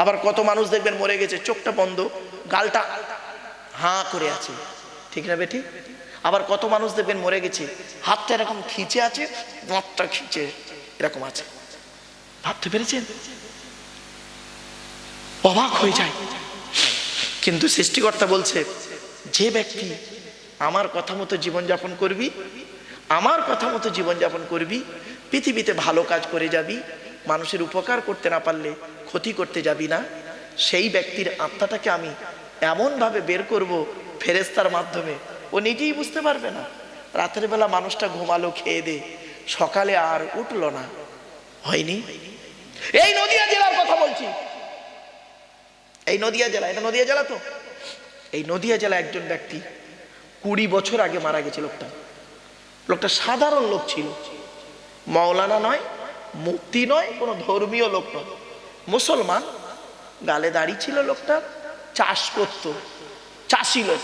আবার কত মানুষ দেখবেন মরে গেছে, চোখটা বন্ধ, গালটা হাঁ করে আছে। ঠিক না বেটি? আবার কত মানুষ দেখবেন মরে গেছে, হাতটা এরকম খিচে আছে দাঁতটা খিচে এরকম আছে। ভাবতে পেরেছেন? অবাক হয়ে যায়। কিন্তু সৃষ্টিকর্তা বলছে, যে ব্যক্তি আমার কথা মতো জীবনযাপন করবি, আমার কথা মতো জীবনযাপন করবি, পৃথিবীতে ভালো কাজ করে যাবি, মানুষের উপকার করতে না পারলে ক্ষতি করতে যাবি না, সেই ব্যক্তির আত্মাটাকে আমি এমনভাবে বের করব ফেরেস্তার মাধ্যমে। ও নিজেই বুঝতে পারবে না। রাতের বেলা মানুষটা ঘুমালো, খেয়ে দে। সকালে আর উঠল না। হয়নি? এই নদিয়া জেলার কথা বলছি। এই নদিয়া জেলা, এটা নদিয়া জেলা তো? এই নদিয়া জেলা একজন ব্যক্তি কুড়ি বছর আগে মারা গেছে লোকটা। লোকটা সাধারণ লোক ছিল। মৌলানা নয় মুক্তি নয়, কোনো ধর্মীয় লোক নয়। মুসলমান, গালে দাড়ি ছিল লোকটা, চাষ করত, চাষি লোক।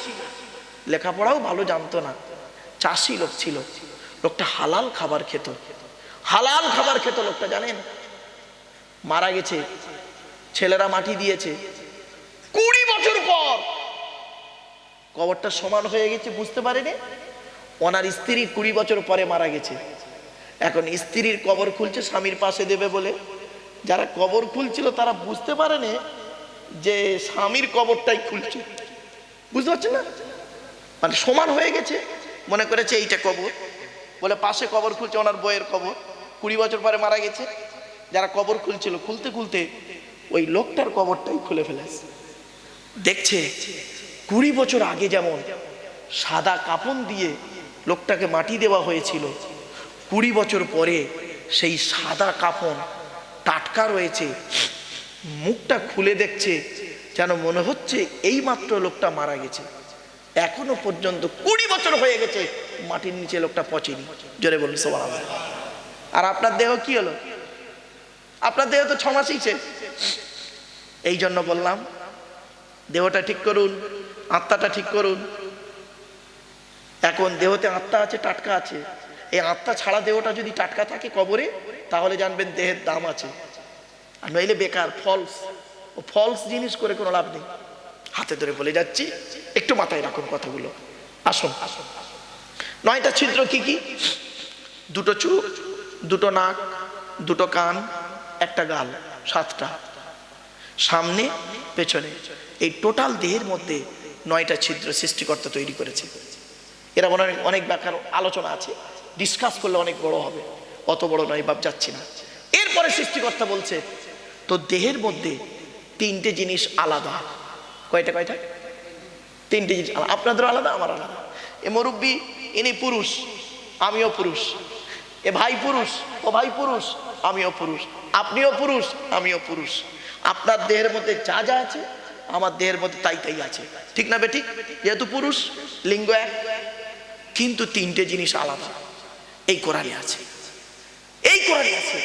লেখাপড়াও ভালো জানতো না, চাষি লোক ছিল। লোকটা হালাল খাবার খেত, হালাল খাবার খেত লোকটা, জানেন? মারা গেছে, ছেলেরা মাটি দিয়েছে। কুড়ি বছর পর কবরটা সমান হয়ে গেছে, বুঝতে পারেনি? ওনার স্ত্রী কুড়ি বছর পরে মারা গেছে। এখন স্ত্রীর কবর খুলছে, স্বামীর পাশে দেবে বলে। যারা কবর খুলছিল তারা বুঝতে পারেনি যে স্বামীর কবরটাই খুলছে। বুঝতে পারছেন না? মানে সমান হয়ে গেছে, মনে করেছে এইটা কবর। বলে পাশে কবর খুলছে, ওনার বইয়ের কবর। কুড়ি বছর পরে মারা গেছে। যারা কবর খুলছিল, খুলতে খুলতে ওই লোকটার কবরটাই খুলে ফেলেছে। দেখছে, কুড়ি বছর আগে যেমন সাদা কাপন দিয়ে লোকটাকে মাটি দেওয়া হয়েছিল, কুড়ি বছর পরে সেই সাদা কাপন টাটকা রয়েছে, মুখটা খুলে দেখছে, যেন মনে হচ্ছে এই মাত্র লোকটা মারা গেছে। এখনও পর্যন্ত কুড়ি বছর হয়ে গেছে মাটির নিচে লোকটা পচেনি। জোরে বলুন সবার আর আপনার দেহ কি হলো? আপনার দেহ তো ছ মাসই এই জন্য বললাম, দেহটা ঠিক করুন, আত্মাটা ঠিক করুন। এখন দেহতে আত্মা আছে, টাটকা আছে। এই আত্মা ছাড়া দেহটা যদি টাটকা থাকে কবরে তাহলে জানবেন দেহের দাম আছে। আর নইলে বেকার ফলস ও ফলস জিনিস করে কোনো লাভ নেই। হাতে ধরে বলে যাচ্ছি, একটু মাথায় রাখুন কথাগুলো। আসুন। আসুন নয়টা ছিদ্র কি কি? দুটো চোখ দুটো নাক, দুটো কান, একটা গাল, সাতটা। সামনে, পেছনে। এই টোটাল দেহের মধ্যে নয়টা ছিদ্র সৃষ্টিকর্তা তৈরি করেছে। এরা অনেক অনেক ব্যাপার আলোচনা আছে। ডিসকাস করলে অনেক বড় হবে। অত বড় নয়, বাপ যাচ্ছি না। এরপরে সৃষ্টিকর্তা বলছে, তো দেহের মধ্যে তিনটে জিনিস আলাদা। কয়টা কয়টা? তিনটে জিনিস আলাদা। আপনাদের আলাদা, আমার আলাদা। এ মুরব্বী, ইনি পুরুষ, আমিও পুরুষ। এ ভাই পুরুষ, ও ভাই পুরুষ, আমিও পুরুষ। আপনিও পুরুষ, আমিও পুরুষ। আপনার দেহের মধ্যে যা যা আছে, আমার দেহের মধ্যে তাই তাই আছে। ঠিক না, বেঠিক? যেহেতু পুরুষ, লিঙ্গ এক। কিন্তু তিনটে জিনিস আলাদা। এই কোরআনে আছে। কোরআনে আছে।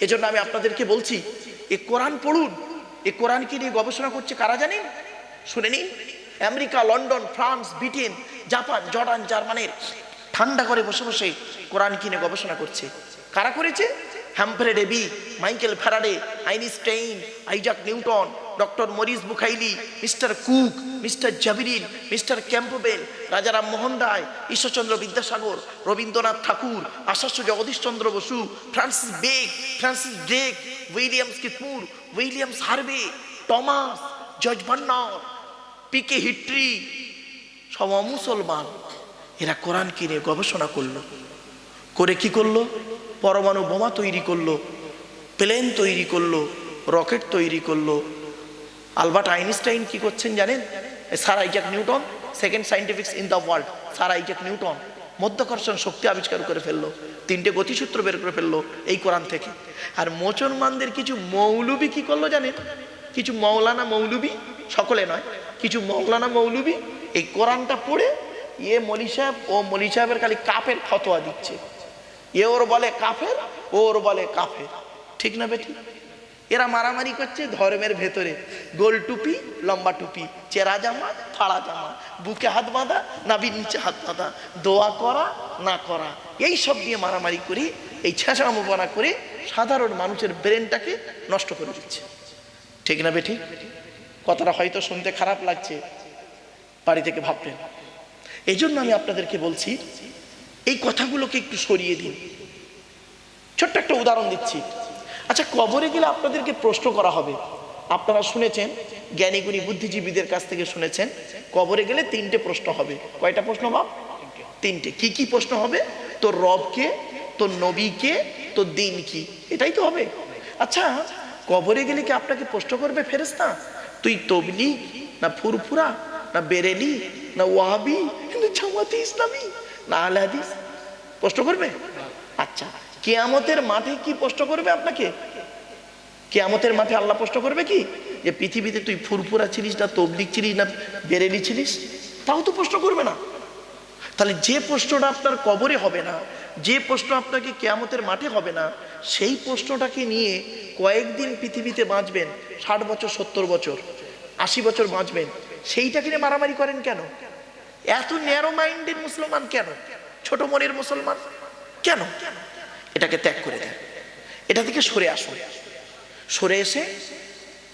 এজন্য আমি আপনাদেরকে বলছি, এ কোরআন পড়ুন। এ কোরআনকে নিয়ে গবেষণা করছে কারা জানেন? শুনে নিন। America, London, France, Britain, Japan, Jordan, জার্মানির ঠান্ডা করে বসে বসে কোরআন কিনে গবেষণা করছে। কারা করেছে? Humphry Davy Michael Faraday, Einstein, Isaac Newton doctor Maurice Bucaille, mister Cook, mister জাবিরিন, mister Campbell Rajaram Mohan Roy, Ishwarchandra Vidyasagar, Rabindranath Tagore আশাস্য জগদীশচন্দ্র বসু, ফ্রান্সিস বেগ, ফ্রান্সিস ড্রেক উইলিয়ামস কিপুর, উইলিয়ামস হার্ভে, টমাস জর্জ ভান্নার পিকে হিট্রি, সব মুসলমান এরা কোরআন কিনে গবেষণা করল? করে কি করল? পরমাণু বোমা তৈরি করল, প্লেন তৈরি করল, রকেট তৈরি করল আলবার্ট আইনস্টাইন কি করছেন জানেন? Sir Isaac Newton second scientists in the world sir Isaac Newton, মধ্যাকর্ষণ শক্তি আবিষ্কার করে ফেলল, তিনটে গতিসূত্র বের করে ফেলল এই কোরআন থেকে। আর মুসলমানদের কিছু মৌলবি কি করল জানেন? কিছু মৌলানা মৌলবি, সকলে নয়, কিছু মৌলানা মৌলবি এই কোরআনটা পড়ে ইয়ে মলি সাহেব ও মলি সাহেবের খালি কাপের ফতোয়া দিচ্ছে। এ ওর বলে কাফের, ও ওর বলে কাফের। ঠিক না বেটি? এরা মারামারি করছে ধর্মের ভেতরে। গোল টুপি, লম্বা টুপি, চেরা জামা ফাড়া জামা, বুকে হাত বাঁধা নাবির নিচে হাত বাঁধা, দোয়া করা, না করা। এই সব দিয়ে মারামারি করে, এই ছেঁচামোপনা করে সাধারণ মানুষের ব্রেনটাকে নষ্ট করে দিচ্ছে। ঠিক না বেঠি? কথাটা হয়তো শুনতে খারাপ লাগছে, বাড়ি থেকে ভাববেন। এই জন্য আমি আপনাদেরকে বলছি, এই কথাগুলোকে একটু সরিয়ে দিন। ছোট্ট একটা উদাহরণ দিচ্ছি। আচ্ছা কবরে গেলে আপনাদেরকে প্রশ্ন করা হবে। আপনারা শুনেছেন, জ্ঞানীগুণী বুদ্ধিজীবীদের কাছ থেকে শুনেছেন, কবরে গেলে তিনটে প্রশ্ন হবে। কয়টা প্রশ্ন, বাপ? তিনটে। কি কি প্রশ্ন হবে? তোর রবকে, তোর নবীকে, তোর দিন কি এটাই তো হবে। আচ্ছা কবরে গেলে কি আপনাকে প্রশ্ন করবে ফেরেস্তা তুই তবলি না ফুরফুরা না বেরেলি না ওয়াহাবি? না জামাতি ইসলামী না আল হাদিস? প্রশ্ন করবে? আচ্ছা। কেয়ামতের মাঠে কি প্রশ্ন করবে আপনাকে? কেয়ামতের মাঠে আল্লাহ প্রশ্ন করবে কি? যে পৃথিবীতে তুই ফুরফুরা ছিলিস না তবলিক ছিলিস না, বেরেলি ছিলিস? তাও তো প্রশ্ন করবে না। তাহলে যে প্রশ্নটা আপনার কবরে হবে না, যে প্রশ্ন আপনাকে কেয়ামতের মাঠে হবে না, সেই প্রশ্নটাকে নিয়ে কয়েকদিন পৃথিবীতে বাঁচবেন, ষাট বছর, সত্তর বছর, আশি বছর বাঁচবেন, সেইটাকে নিয়ে মারামারি করেন কেন? এত ন্যারো মাইন্ডের মুসলমান কেন? ছোট মনের মুসলমান কেন? এটাকে ত্যাগ করে দেন। এটা থেকে সরে আসুন। সরে এসে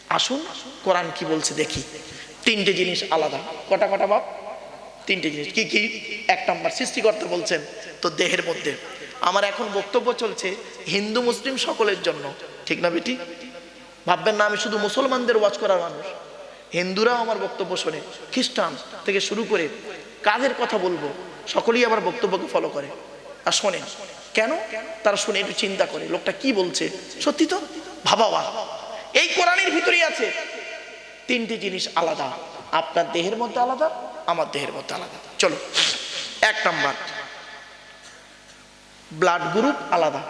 আসুন, কোরআন কি বলছে দেখি। তিনটে জিনিস আলাদা। কটা কটা বাপ? তিনটে জিনিস। কি কি? এক নম্বর, সৃষ্টিকর্তা বলছেন তো দেহের মধ্যে। আমার এখন বক্তব্য চলছে হিন্দু, মুসলিম সকলের জন্য। ঠিক না বেটি? ভাববেন না, আমি শুধু মুসলমানদের ওয়াচ করার মানুষ। হিন্দুরাও আমার বক্তব্য শোনে। খ্রিস্টান থেকে শুরু করে কাদের কথা বলব? সকলেই আমার বক্তব্যকে ফলো করে। আর শোনে কেন? তারা শুনে একটু চিন্তা করে। লোকটা কি বলছে? সত্যি তো? ভাবাবা এই কোরআনের ভিতরেই আছে। তিনটি জিনিস আলাদা। আপনার দেহের মধ্যে আলাদা, আমার দেহের মধ্যে আলাদা। চলো, এক নাম্বার। ব্লাড গ্রুপ আলাদা।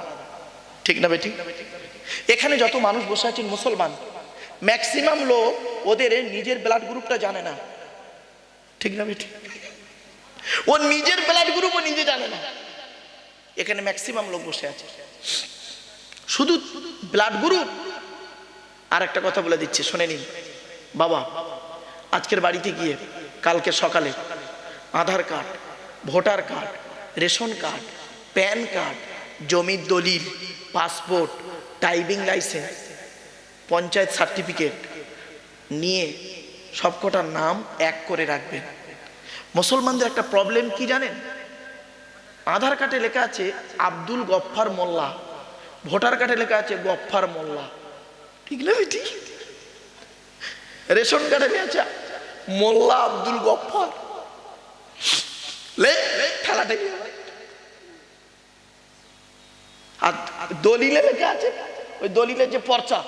ঠিক না বেটি? এখানে যত মানুষ বসে আছেন মুসলমান ম্যাক্সিমাম লোক ওদের নিজের ব্লাড গ্রুপটা জানে না। ঠিক না বেটি? ও নিজের ব্লাড গ্রুপ ও নিজে জানে না। এখানে ম্যাক্সিমাম লোক বসে আছে। শুধু ব্লাড গ্রুপ আর একটা কথা বলে দিচ্ছি, শুনে নিন। বাবা, আজকের বাড়িতে গিয়ে, কালকে সকালে Aadhaar card, voter card, ration card, PAN card, জমির দলিল, passport driving licence panchayat certificate নিয়ে সবকটার নাম এক করে রাখবেন। মুসলমানদের একটা প্রবলেম কি জানেন? আধার কার্ডে লেখা আছে আব্দুল গফফার মোল্লা। ভোটার কার্ডে লেখা আছে গফফার মোল্লা। ঠিক না ঠিক রেশন কার্ডে লেখা আছে মোল্লা আব্দুল গফফার। লে খেলাটা? আর দলিলে লেখা আছে, ওই দলিলের যে পর্চা,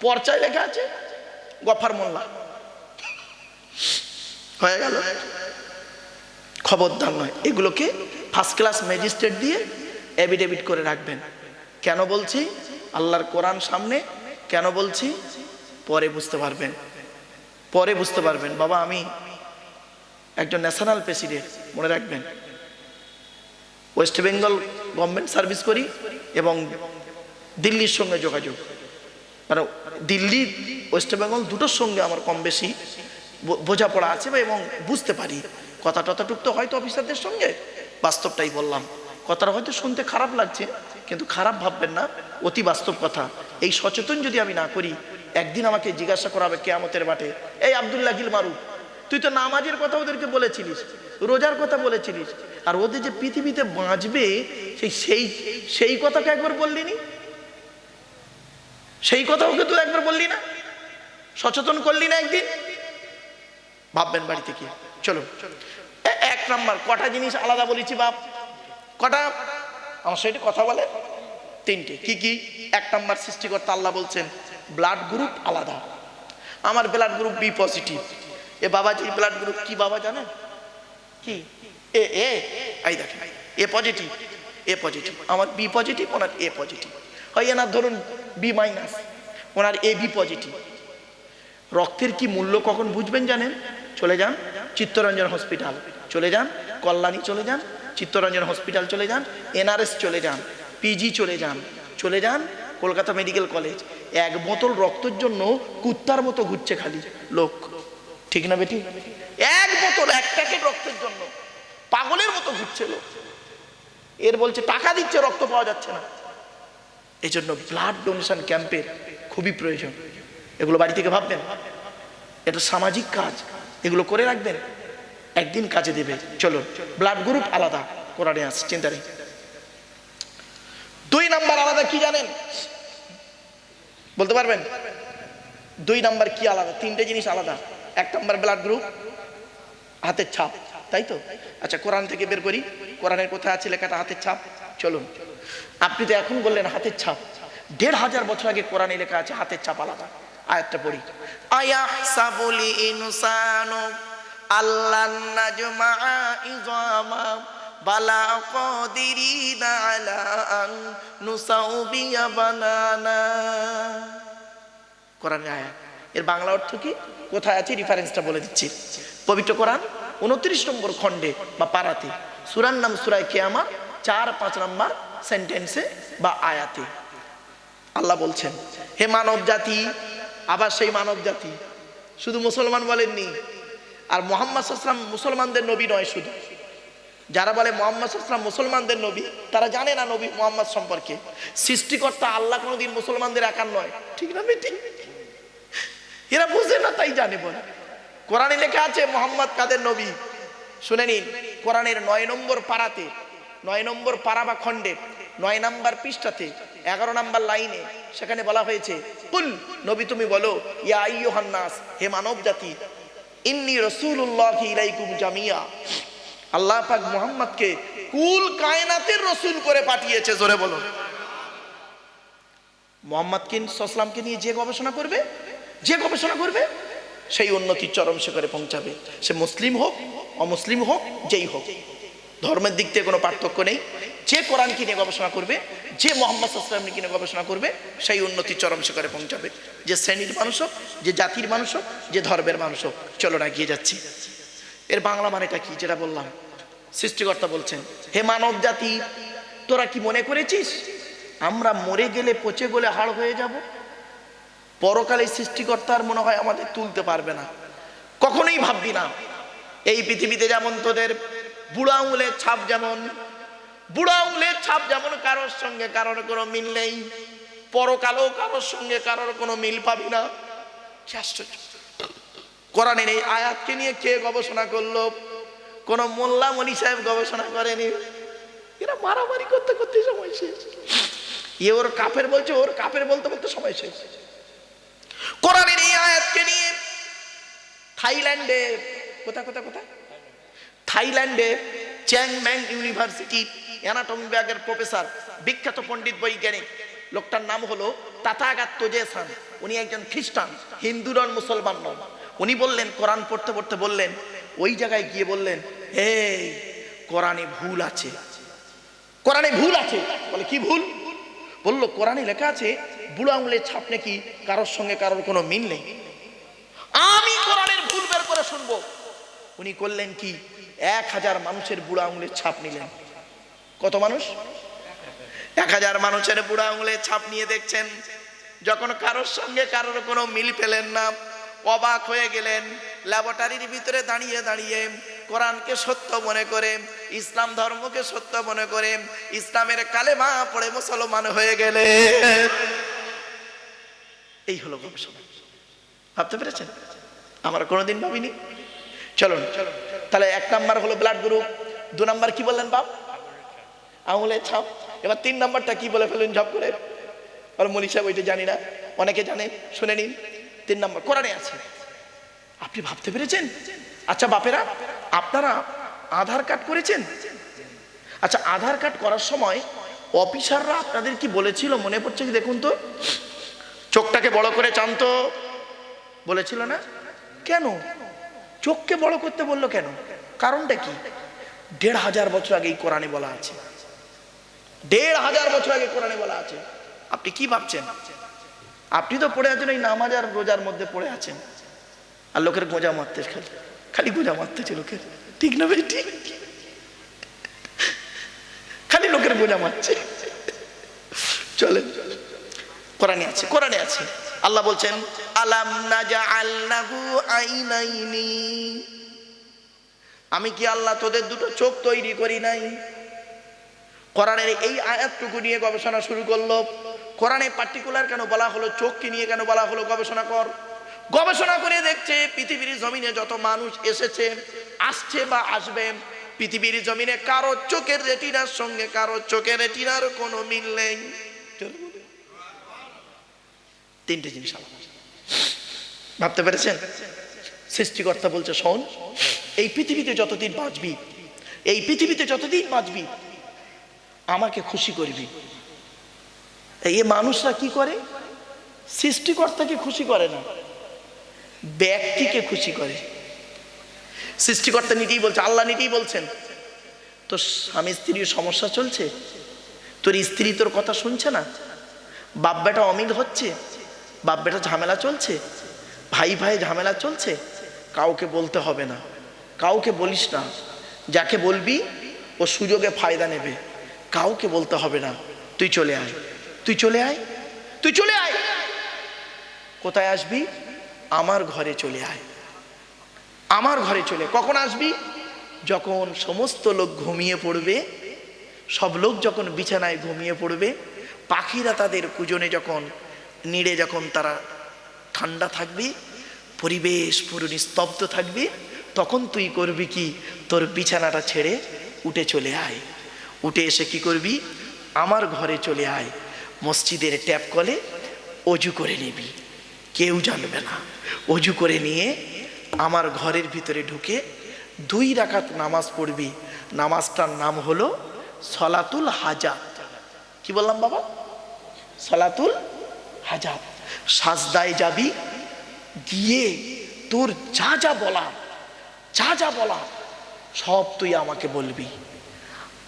পর্চায় লেখা আছে গফার মোল্লা। হয়ে গেল। খবরদার নয়। এগুলোকে ফার্স্ট ক্লাস ম্যাজিস্ট্রেট দিয়ে এভিডেভিট করে রাখবেন। কেন বলছি? আল্লাহর কোরআন সামনে কেন বলছি? পরে বুঝতে পারবেন। পরে বুঝতে পারবেন। বাবা, আমি একজন ন্যাশনাল প্রেসিডেন্ট মনে রাখবেন। ওয়েস্ট বেঙ্গল গভর্নমেন্ট সার্ভিস করি এবং দিল্লির সঙ্গে যোগাযোগ। মানে দিল্লি ওয়েস্ট বেঙ্গল দুটোর সঙ্গে আমার কম বেশি বোঝাপড়া আছে এবং বুঝতে পারি। কথা টথাটুক তো হয়তো অফিসারদের সঙ্গে, বাস্তবটাই বললাম। কথাটা হয়তো শুনতে খারাপ লাগছে, কিন্তু খারাপ ভাববেন না, অতি বাস্তব কথা। এই সচেতন যদি আমি না করি, একদিন আমাকে জিজ্ঞাসা করা হবে কেয়ামতের মাঠে, এই আবদুল্লাহ গিল মারুফ তুই তো নামাজের কথা ওদেরকে বলেছিলিস, রোজার কথা বলেছিলিস, আর ওদের যে পৃথিবীতে বাঁচবে, সেই সেই সেই কথাটা একবার বললি নি? সেই কথা ওকে তুই একবার বললি না? সচেতন করলি না একদিন? ভাববেন বাড়িতে কি চলো এক নাম্বার কটা জিনিস আলাদা বলেছি বাপ? কটা? আমার সাথে কথা বলে? তিনটে। কি কি? এক নাম্বার সৃষ্টিকর্তা আল্লাহ বলছেন ব্লাড গ্রুপ আলাদা। আমার ব্লাড গ্রুপ বি পজিটিভ এ বাবাজির ব্লাড গ্রুপ কি বাবা জানেন? কি? এ এ এই দেখেন এ পজিটিভ এ পজিটিভ আমার বি পজিটিভ ওনার এ পজিটিভ হয় এনার ধরুন বি মাইনাস ওনার এ বি পজিটিভ রক্তের কি মূল্য কখন বুঝবেন জানেন? চলে যান চিত্তরঞ্জন হসপিটাল চলে যান, কল্যাণী চলে যান, চিত্তরঞ্জন হসপিটাল চলে যান এনআরএস চলে যান পিজি চলে যান চলে যান কলকাতা মেডিকেল কলেজ এক বোতল রক্তের জন্য কুত্তার মতো ঘুরছে খালি, লোক। ঠিক না বেটি? এক বোতল, এক প্যাকেট রক্তের জন্য। পাগলের মতো ঘুরছে লোক। এর বলছে, টাকা দিচ্ছে, রক্ত পাওয়া যাচ্ছে না। এই জন্য ব্লাড ডোনেশন ক্যাম্পের খুবই প্রয়োজন। এগুলো বাড়ি থেকে ভাববেন? এটা সামাজিক কাজ। এগুলো করে রাখবেন? একদিন কাজে দেবে। চলুন ব্লাড গ্রুপ আলাদা, কোরআনে আছে, চিন্তা নেই। দুই নাম্বার আলাদা কি জানেন? বলতে পারবেন? দুই নাম্বার কি আলাদা? তিনটে জিনিস আলাদা। এক নাম্বার ব্লাড গ্রুপ হাতের ছাপ, তাই তো? আচ্ছা কোরআন থেকে বের করি। কোরআনের কোথায় আছে লেখাটা? হাতের ছাপ। চলুন। আপনি তো এখন বললেন হাতের ছাপ। দেড় হাজার বছর আগে কোরআনে লেখা আছে হাতের ছাপ আলাদা। আয়াতটা পড়ি। আয়া সাবুলি ইনসানু আল্লাহ নাজমা ইজামা বালা কদিরিনা আলা আন নুসাউবিয়া বানানা। কোরআনের আয়াত। এর বাংলা অর্থ কি? কোথায় আছে? রেফারেন্সটা বলে দিচ্ছি। পবিত্র কোরআন উনত্রিশ নম্বর খণ্ডে বা পাড়াতে। সুরার নাম সুরায় কেয়ামা চার পাঁচ নম্বর সেন্টেন্সে বা আয়াতে। আল্লাহ বলছেন, হে মানব জাতি আবার সেই মানব জাতি শুধু মুসলমান বলেননি আর মোহাম্মদ সাল্লাম মুসলমানদের নবী নয় শুধু। যারা বলে মোহাম্মদ সাল্লাম মুসলমানদের নবী, তারা জানে না নবী মোহাম্মদ সম্পর্কে। সৃষ্টিকর্তা আল্লাহ কোনোদিন মুসলমানদের একার নয়। ঠিক না বেটি? এরা বুঝে না, তাই জানে বলে। কোরআনে লেখা আছে মোহাম্মদ কাদের নবী? শুনে নিন, কোরআনের নয় নম্বর পাড়াতে, নয় নম্বর পাড়া বা খণ্ডে, নয় নাম্বার পৃষ্ঠাতে, এগারো নাম্বার লাইনে সেখানে বলা হয়েছে, কুল, নবী তুমি বলো, ইয়া আইয়ুহান্নাস হে মানব জাতি ইন্নি রসুল্লাহ ইলাইকুম জামিয়া। আল্লাহ পাক মোহাম্মদকে কুল কায়নাতের রসুল করে পাঠিয়েছে, জোরে বলো মোহাম্মদকে সসলামকে নিয়ে যে গবেষণা করবে? যে গবেষণা করবে? সেই উন্নতির চরম শিখরে পৌঁছাবে। সে মুসলিম হোক, অমুসলিম হোক, যেই হোক। ধর্মের দিক থেকে কোনো পার্থক্য নেই। যে কোরআনকে নিয়ে গবেষণা করবে, যে মোহাম্মদ সাল্লামকে নিয়ে গবেষণা করবে, সেই উন্নতির চরম শিখরে পৌঁছাবে। যে শ্রেণির মানুষ হোক, যে জাতির মানুষ হোক, যে ধর্মের মানুষ হোক চলো না গিয়ে যাচ্ছি। এর বাংলা মানেটা কি যেটা বললাম? সৃষ্টিকর্তা বলছেন, হে মানব জাতি, তোরা কি মনে করেছিস? আমরা মরে গেলে পচে গলে হাড় হয়ে যাব? পরকালে সৃষ্টিকর্তার মনে হয় আমাদের তুলতে পারবে না। কখনোই ভাববি না, এই পৃথিবীতে যেমন তোদের বুড়া আঙুলের ছাপ যেমন বুড়া আঙুলের ছাপ যেমন কারোর সঙ্গে কারোর কোনো মিল নেই, পরকালেও কারোর সঙ্গে কারোর কোনো মিল পাবি না। কোরআনের এই আয়াতকে নিয়ে কে গবেষণা করল? কোন মোল্লা মনি সাহেব গবেষণা করেনি? এরা মারামারি করতে করতে সময় শেষ। ইয়ে ওর কাপের বলছে, ওর কাপের বলতে বলতে সময় শেষ। কোরআনের এই আয়াতকে নিয়ে থাইল্যান্ডে কোথা কোথা কোথা থাইল্যান্ডে চ্যাং ম্যাং ইউনিভার্সিটি অ্যানাটমি বিভাগের প্রফেসর বিখ্যাত পণ্ডিত বৈজ্ঞানিক। লোকটার নাম হলো তাথাগাত তোজেসান। উনি একজন খ্রিস্টান, হিন্দু নন, মুসলমান নন। উনি বললেন, কোরআন পড়তে পড়তে বললেন, ওই জায়গায় গিয়ে বললেন, এই, কোরআনে ভুল আছে। কোরআনে ভুল আছে? বলে, কি ভুল? বলল, কোরআনে লেখা আছে, বুড়ো আঙুলের ছাপ নাকি কারোর সঙ্গে কারোর কোনো মিল নেই। আমি কোরআনের ভুল বের করে শুনব। উনি করলেন কি? এক হাজার মানুষের বুড়ো আঙুলের ছাপ নিলেন। কত মানুষ? এক হাজার মানুষের বুড়ো আঙুলের ছাপ নিয়ে দেখছেন। যখন কারোর সঙ্গে কারোর কোনো মিল পেলেন না, অবাক হয়ে গেলেন। ল্যাবরেটরির ভিতরে দাঁড়িয়ে দাঁড়িয়ে কোরআনকে সত্য মনে করে, ইসলাম ধর্মকে সত্য মনে করে, ইসলামের কালেমা পড়ে মুসলমান হয়ে গেলে। এই হলো গবেষণা ভাবতে পেরেছেন? আমরা কোনোদিন ভাবিনি। চলুন চলুন তাহলে এক নাম্বার হলো ব্লাড গ্রুপ দু নাম্বার কি বললেন বাপ? আঙুলের ছাপ এবার তিন নাম্বারটা কি বলে ফেলুন, ঝপ করে? আর মনি সাহেব ওইটা জানি না। অনেকে জানে, শুনে নিন। তিন নম্বর, কোরআনে আছে। আপনি ভাবতে পেরেছেন? আচ্ছা বাপেরা, আপনারা আধার কার্ড করেছেন? আচ্ছা আধার কার্ড করার সময় অফিসাররা আপনাদের কি বলেছিল? মনে পড়ছে কি দেখুন তো? চোখটাকে বড় করে চান তো বলেছিল না? কেন? চোখকে বড় করতে বলল কেন? কারণটা কি? দেড় হাজার বছর আগে এই কোরআনে বলা আছে। দেড় হাজার বছর আগে কোরআনে বলা আছে। আপনি কি ভাবছেন? আপনি তো পড়ে আছেন ওই নামাজ আর রোজার মধ্যে পড়ে আছেন। আর লোকের গোজা মারতে খালি খালি গোজা মারতেছে লোকের। ঠিক না ভাই, ঠিক? খালি লোকের গোজা মারছে। চলেন, কোরআনে আছে কোরআনে আছে। আল্লাহ বলছেন, আলাম নাজআলনাহু আইনাইনি? আমি কি আল্লাহ তোদের দুটো চোখ তৈরি করি নাই? কোরআনের এই আয়াতটুকু নিয়ে গবেষণা শুরু করল। কোরআনে পার্টিকুলার কেন বলা হলো, চোখকে নিয়ে কেন বলা হলো গবেষণা কর। গবেষণা করে দেখছে, পৃথিবীর জমিনে যত মানুষ এসেছে, আসছে বা আসবে, পৃথিবীর জমিনে কারও চোখের রেটিনার সঙ্গে কারও চোখের রেটিনার কোনো মিল নেই। তিনটে জিনিস আলাদা। ভাবতে পেরেছেন? সৃষ্টিকর্তা বলছে, শোন, এই পৃথিবীতে যতদিন বাঁচবি, এই পৃথিবীতে যতদিন বাঁচবি আমাকে খুশি করবি। এ মানুষরা কি করে? সৃষ্টিকর্তাকে খুশি করে না, ব্যক্তিকে খুশি করে। সৃষ্টিকর্তা নিজেই বলছে, আল্লাহ নিজেই বলছেন, তোর স্বামী স্ত্রীর সমস্যা চলছে? তোর স্ত্রী তোর কথা শুনছে না? বাপ বেটা অমিল হচ্ছে? বাপ বেটা ঝামেলা চলছে? ভাই ভাই ঝামেলা চলছে? কাউকে বলতে হবে না। কাউকে বলিস না। যাকে বলবি, ও সুযোগে ফায়দা নেবে। কাউকে বলতে হবে না। তুই চলে আয়। তুই চলে আয়। তুই চলে আয়। কোথায় আসবি? আমার ঘরে চলে আয়। আমার ঘরে চলে কখন আসবি? যখন সমস্ত লোক ঘুমিয়ে পড়বে, সব লোক যখন বিছানায় ঘুমিয়ে পড়বে, পাখিরা তাদের কুজনে যখন, নিড়ে যখন তারা ঠান্ডা থাকবে, পরিবেশ পুরো নিস্তব্ধ থাকবে, তখন তুই করবি কি? তোর বিছানাটা ছেড়ে উঠে চলে আয়। উঠে এসে কি করবি? আমার ঘরে চলে আয়। মসজিদের ট্যাপ কলে অজু করে নিবি। কেউ জানবে না। অজু করে নিয়ে আমার ঘরের ভিতরে ঢুকে দুই রাকাত নামাজ পড়বি। নামাজটার নাম হলো সলাতুল হাজাত। কি বললাম বাবা? সলাতুল হাজাত। সাজদায় যাবি, গিয়ে তোর যা যা বলা যা যা বলা সব তুই আমাকে বলবি।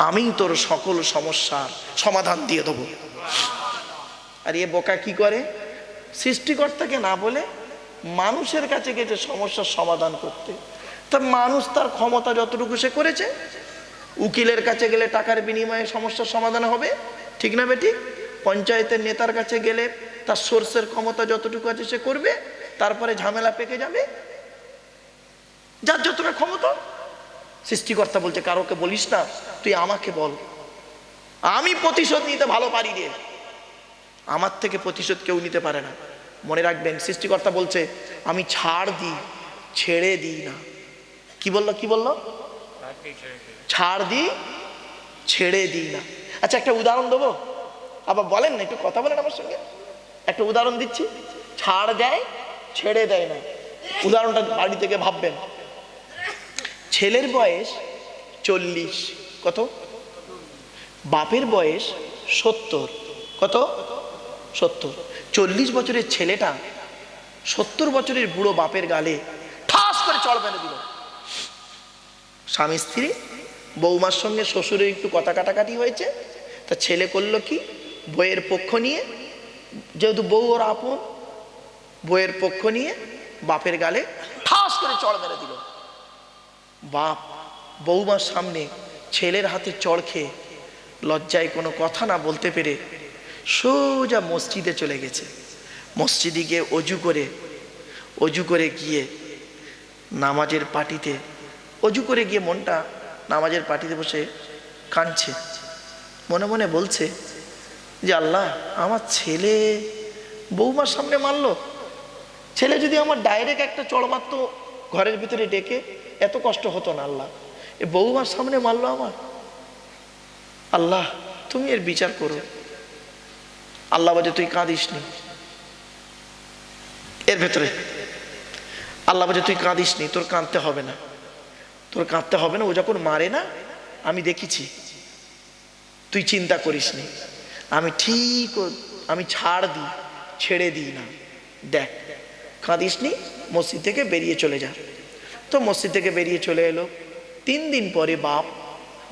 আমি তোর সকল সমস্যার সমাধান দিয়ে দেবো। আর এ বোকা কি করে? সৃষ্টিকর্তাকে না বলে মানুষের কাছে গেছে সমস্যার সমাধান করতে। তা মানুষ তার ক্ষমতা যতটুকু সে করেছে, উকিলের কাছে গেলে টাকার বিনিময়ে সমস্যার সমাধান হবে, ঠিক না বেটি? পঞ্চায়েতের নেতার কাছে গেলে তার সোর্সের ক্ষমতা যতটুকু আছে সে করবে, তারপরে ঝামেলা পেকে যাবে। যার যতটা ক্ষমতা সৃষ্টিকর্তা বলছে, কারোকে বলিস না, তুই আমাকে বল। আমি প্রতিশোধ নিতে ভালো পারি রে। আমার থেকে প্রতিশোধ কেউ নিতে পারে না। মনে রাখবেন, সৃষ্টিকর্তা বলছে, আমি ছাড় দিই, ছেড়ে দিই না। কি বলল কি বলল? ছাড় দিই, ছেড়ে দিই না। আচ্ছা একটা উদাহরণ দেবো? আবার বলেন না, একটু কথা বলেন আমার সঙ্গে। একটা উদাহরণ দিচ্ছি। ছাড় দেয়, ছেড়ে দেয় না। উদাহরণটা বাড়ি থেকে ভাববেন। ছেলের বয়স চল্লিশ, কত? বাপের বয়স সত্তর, কত? সত্তর। চল্লিশ বছরের ছেলেটা সত্তর বছরের বুড়ো বাপের গালে ঠাস করে চড় মেরে দিল। স্বামী স্ত্রী, বৌমার সঙ্গে শ্বশুরের একটু কথা কাটাকাটি হয়েছে, তা ছেলে করল কি? বইয়ের পক্ষ নিয়ে, যেহেতু বউ ওর আপন, বইয়ের পক্ষ নিয়ে বাপের গালে ঠাস করে চড় মেরে দিল। বাপ, বৌমার সামনে ছেলের হাতে চড় খেয়ে লজ্জায় কোনো কথা না বলতে পেরে সোজা মসজিদে চলে গেছে। মসজিদে গিয়ে অজু করে অজু করে গিয়ে নামাজের পাটিতে, অজু করে গিয়ে মনটা নামাজের পাটিতে বসে কাঁদছে। মনে মনে বলছে যে, আল্লাহ, আমার ছেলে বৌমার সামনে মারলো। ছেলে যদি আমার ডাইরেক্ট একটা চড় মারতো ঘরের ভিতরে ডেকে এত কষ্ট হতো না আল্লাহ। এ বৌমার সামনে মারলো আমার। আল্লাহ, তুমি এর বিচার করো। আল্লাহ বাজে তুই কাঁদিস নি এর ভেতরে, আল্লাহ বাজে তুই কাঁদিস নি তোর কাঁদতে হবে না। তোর কাঁদতে হবে না, ও যখন মারে না, আমি দেখেছি। তুই চিন্তা করিস নি আমি ঠিক আমি ছাড় দিই, ছেড়ে দিই না। দেখ কাঁদিস নি মসজিদ থেকে বেরিয়ে চলে যা তো মসজিদ থেকে বেরিয়ে চলে এলো। তিন দিন পরে বাপ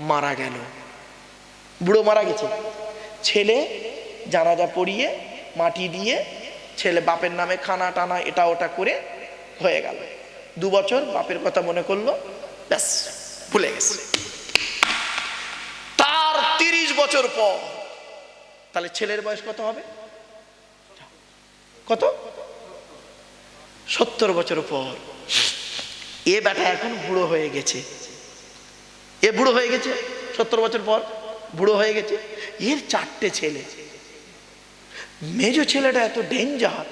মারা গেল। বুড়ো মারা গেছে। ছেলে জানাজা পড়িয়ে, মাটি দিয়ে, ছেলে বাপের নামে খানা টানা এটা ওটা করে হয়ে গেল। দু বছর বাপের কথা মনে করল, ব্যাস, ভুলে গেছে। তার তিরিশ বছর পর, তাহলে ছেলের বয়স কত হবে? কত? সত্তর বছর পর এ বেটা এখন বুড়ো হয়ে গেছে। এ বুড়ো হয়ে গেছে সত্তর বছর পর, বুড়ো হয়ে গেছে। এর চারটে ছেলে। মেজ ছেলেটা এত ডেঞ্জার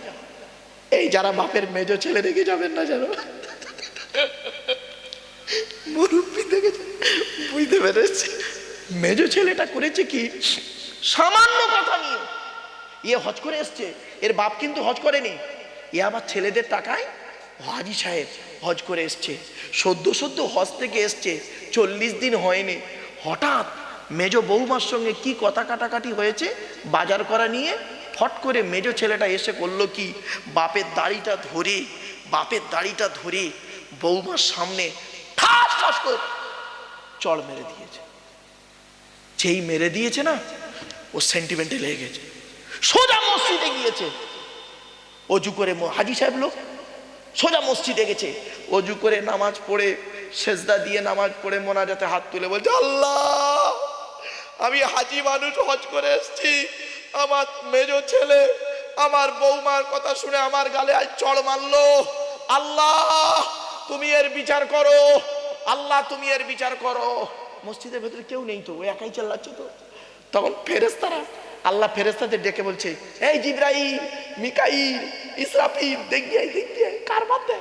এই যারা বাপের মেজ ছেলে রেখে যাবেন না যেন। মুরব্বী দেখে বুঝতে পেরেছি মেজো ছেলেটা করেছে কি? সামান্য কথা নিয়ে। ইয়ে হজ করে এসছে। এর বাপ কিন্তু হজ করেনি। এ আবার ছেলেদের টাকায়? হাজি সাহেব হজ করে এসছে। সদ্য সদ্য হজ থেকে এসছে। চল্লিশ দিন হয়নি। হঠাৎ মেজ বৌমার সঙ্গে কি কথা কাটাকাটি হয়েছে? বাজার করা নিয়ে ফট করে মেজ ছেলেটা এসে করল কি, বাপের দাড়িটা ধরে, বাপের দাড়িটা ধরে বৌমার সামনে ঠাস ঠাস করে চড় মেরে দিয়েছে। যেই মেরে দিয়েছে না, ও সেন্টিমেন্টে লেগে গেছে। সোজা মসজিদে গিয়েছে। অজু করে হাজি সাহেব লোক সোজা মসজিদে গেছে। অজু করে নামাজ পড়ে, সেজদা দিয়ে নামাজ পড়ে মোনাজাতে হাত তুলে বলছে, আল্লাহ, আমি হাজি মানুষ, হজ করে এসেছি। আমার মেজো ছেলে, আমার বৌমার কথা শুনে আমার গালে আজ চড় মারলো। আল্লাহ, তুমি এর বিচার করো। আল্লাহ, তুমি এর বিচার করো। মসজিদের ভেতরে কেউ নেই তো, ও একাই চাল্লাচ্ছে তো। তখন ফেরেস্তারা আল্লাহ ফেরেস্তাদের ডেকে বলছে এই জিব্রাইল মিকাইল ইসরাফিল দেখ দিয়ে আয়, দেখ দিয়ে আয়। কার দে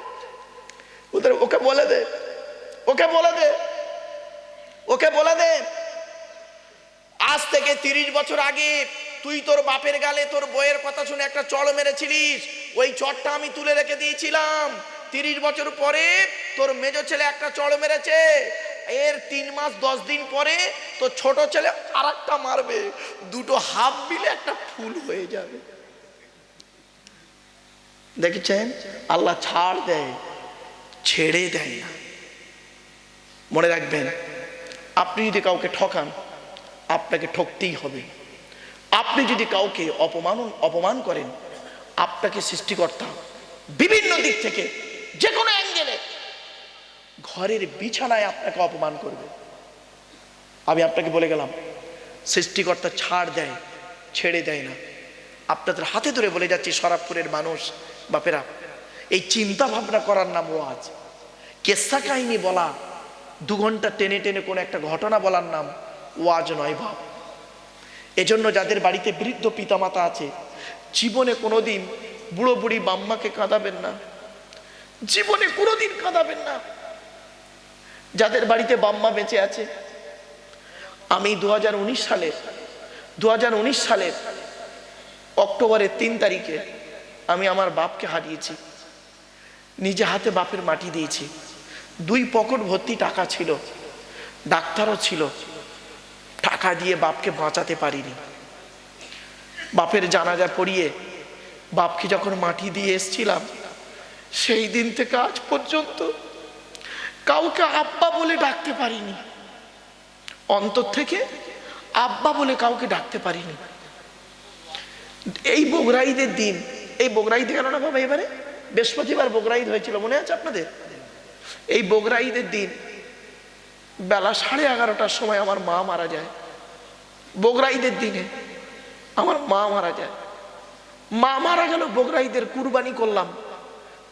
ওদের ওকে বলে দে ওকে বলে দে ওকে বলে দে আজ থেকে তিরিশ বছর আগে তুই তোর বাপের গালে তোর বইয়ের কথা শুনে একটা চড় মেরেছিলিস। ওই চড়টা আমি তুলে রেখে দিয়েছিলাম। তিরিশ বছর পরে তোর মেজো ছেলে একটা চড় মেরেছে। এর তিন মাস, দশ দিন পরে তোর ছোট ছেলে আর একটা মারবে। দুটো হাফ মিলে একটা ফুল হয়ে যাবে। দেখেছেন? আল্লাহ ছাড় দেয়, ছেড়ে দেয় না। মনে রাখবেন, আপনি যদি কাউকে ঠকান, আপনাকে ঠকতেই হবে। আপনি যদি কাউকে অপমান অপমান করেন, আপনাকে সৃষ্টিকর্তা বিভিন্ন দিক থেকে যে কোনো অ্যাঙ্গেলে ঘরের বিছানায় আপনাকে অপমান করবে। আমি আপনাকে বলে গেলাম, সৃষ্টিকর্তা ছাড় দেয়, ছেড়ে দেয় না। আপনাদের হাতে ধরে বলে যাচ্ছি, সরাবপুরের মানুষ, বাপেরা, এই চিন্তা ভাবনা করার নাম ওয়াজ। কেসা কাহিনী বলা, দু ঘণ্টা টেনে টেনে কোনো একটা ঘটনা বলার নাম ওয়াজ নয় ভাব এজন্য যাদের বাড়িতে বৃদ্ধ পিতামাতা আছে, জীবনে কোনোদিন বুড়ো বুড়ি বাম্মাকে কাঁদাবেন না। জীবনে কোনোদিন কাঁদাবেন না। যাদের বাড়িতে বাম্মা বেঁচে আছে। আমি দু সালের দু হাজার উনিশ সালের অক্টোবরের তিন তারিখে আমি আমার বাপকে হারিয়েছি। নিজে হাতে বাপের মাটি দিয়েছি। দুই পকেট ভর্তি টাকা ছিল, ডাক্তারও ছিল। টাকা দিয়ে বাপকে বাঁচাতে পারিনি। বাপের জানাজা পড়িয়ে বাপকে যখন মাটি দিয়ে এসছিলাম, সেই দিন থেকে আজ পর্যন্ত কাউকে আব্বা বলে ডাকতে পারিনি। অন্তর থেকে আব্বা বলে কাউকে ডাকতে পারিনি। এই বগরাইদের দিন, এই বগরাইদ গেল না বাবা এবারে? বৃহস্পতিবার বগরাইদ হয়েছিল, মনে আছে আপনাদের? এই বগরাইদের দিন, বেলা সাড়ে এগারোটার সময় আমার মা মারা যায়। বগরাইদের দিনে আমার মা মারা যায়। মা মারা গেল, বগরাইদের কুরবানি করলাম।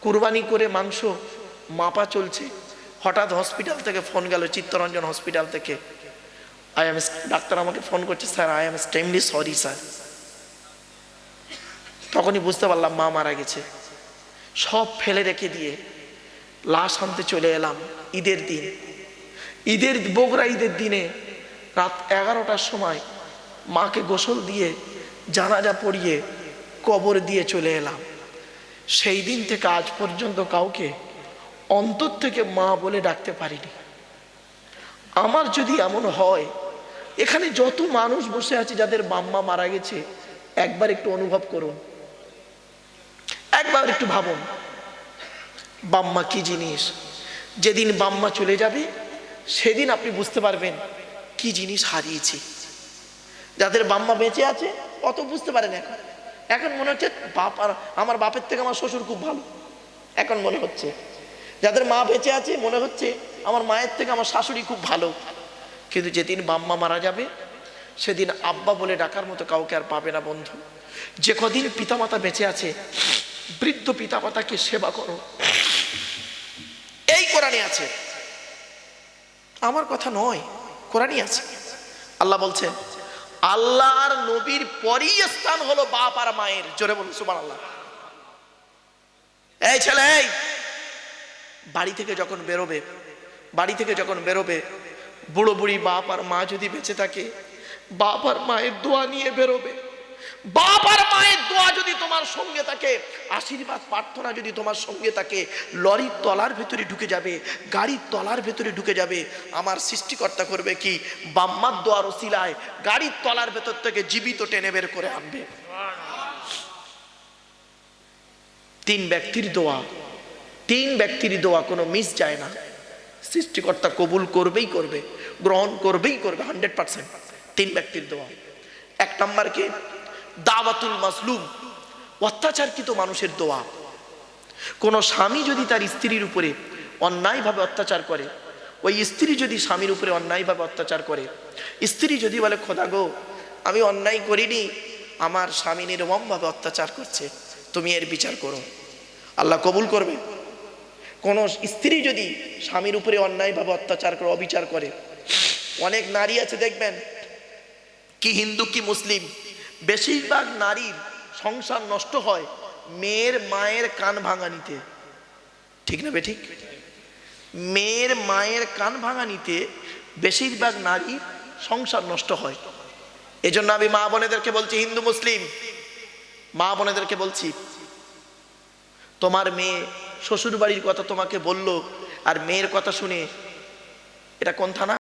কুরবানি করে মাংস মাপা চলছে। হঠাৎ হসপিটাল থেকে ফোন গেল, চিত্তরঞ্জন হসপিটাল থেকে। আই এম ডাক্তার আমাকে ফোন করছে sir I am extremely sorry sir তখনই বুঝতে পারলাম মা মারা গেছে। সব ফেলে রেখে দিয়ে লাশ আনতে চলে এলাম ঈদের দিন। ঈদের বগরা ঈদের দিনে রাত এগারোটার সময় মাকে গোসল দিয়ে জানাজা পড়িয়ে কবর দিয়ে চলে এলাম। সেই দিন থেকে আজ পর্যন্ত কাউকে অন্তর থেকে মা বলে ডাকতে পারিনি। আমার যদি এমন হয়, এখানে যত মানুষ বসে আছে যাদের বাম্মা মারা গেছে, একবার একটু অনুভব করুন। একবার একটু ভাবুন, বাম্মা কি জিনিস? যেদিন বাম্মা চলে যাবে, সেদিন আপনি বুঝতে পারবেন কি জিনিস হারিয়েছি। যাদের বাম্মা বেঁচে আছে, অত বুঝতে পারেন এখন। এখন মনে হচ্ছে বাপ আর আমার বাপের থেকে আমার শ্বশুর খুব ভালো। এখন মনে হচ্ছে। যাদের মা বেঁচে আছে, মনে হচ্ছে আমার মায়ের থেকে আমার শাশুড়ি খুব ভালো। কিন্তু যেদিন বাম্মা মারা যাবে, সেদিন আব্বা বলে ডাকার মতো কাউকে আর পাবে না বন্ধু। যে কদিন পিতামাতা বেঁচে আছে, বৃদ্ধ পিতামাতাকে সেবা করো। এই কোরআনে আছে। আমার কথা নয়, কোরআনই আছে। আল্লাহ বলছেন, আল্লাহর নবীর পরই স্থান হলো বাপ আর মায়ের। জোরে বলুন সুমান আল্লাহ এই ছেলে বাড়ি থেকে যখন বেরোবে, বাড়ি থেকে যখন বেরোবে, বুড়ো বুড়ি বাপ আর মা যদি বেঁচে থাকে, বাপ আর মায়ের দোয়া নিয়ে বেরোবে। বাপ আর মায়ের দোয়া যদি তোমার সঙ্গে থাকে, আশীর্বাদ, প্রার্থনা যদি তোমার সঙ্গে থাকে, লরির তলার ভেতরে ঢুকে যাবে, গাড়ির তলার ভেতরে ঢুকে যাবে। আমার সৃষ্টিকর্তা করবে কি? বাম্মার দোয়ার ওসিলায় গাড়ির তলার ভেতর থেকে জীবিত টেনে বের করে আনবে। তিন ব্যক্তির দোয়া। তিন ব্যক্তির দোয়া কোনো মিস যায় না। সৃষ্টিকর্তা কবুল করবেই করবে, গ্রহণ করবেই করবে, হান্ড্রেড পার্সেন্ট। তিন ব্যক্তির দোয়া। এক নম্বরকে দাওয়াতুল মাসলুম অত্যাচারকৃত মানুষের দোয়া। কোনো স্বামী যদি তার স্ত্রীর উপরে অন্যায়ভাবে অত্যাচার করে, ওই স্ত্রী যদি স্বামীর উপরে অন্যায়ভাবে অত্যাচার করে, স্ত্রী যদি বলে, খোদা গো, আমি অন্যায় করিনি, আমার স্বামী নির্মমভাবে অত্যাচার করছে, তুমি এর বিচার করো। আল্লাহ কবুল করবে। কোন স্ত্রী যদি স্বামীর উপরে অন্যায়ভাবে অত্যাচার করে, অবিচার করে, অনেক নারী আছে দেখবেন, কি হিন্দু, কি মুসলিম, বেশিরভাগ নারীর সংসার নষ্ট হয় মেয়ের মায়ের কান ভাঙানিতে ঠিক না বেঠিক মেয়ের মায়ের কান ভাঙানিতে বেশিরভাগ নারী সংসার নষ্ট হয়। এজন্য আমি মা বোনেদেরকে বলছি, হিন্দু, মুসলিম, মা বোনেদেরকে বলছি, তোমার মেয়ে শ্বশুর বাড়ির কথা তোমাকে বলল আর মেয়ের কথা শুনে এটা কোন থানা?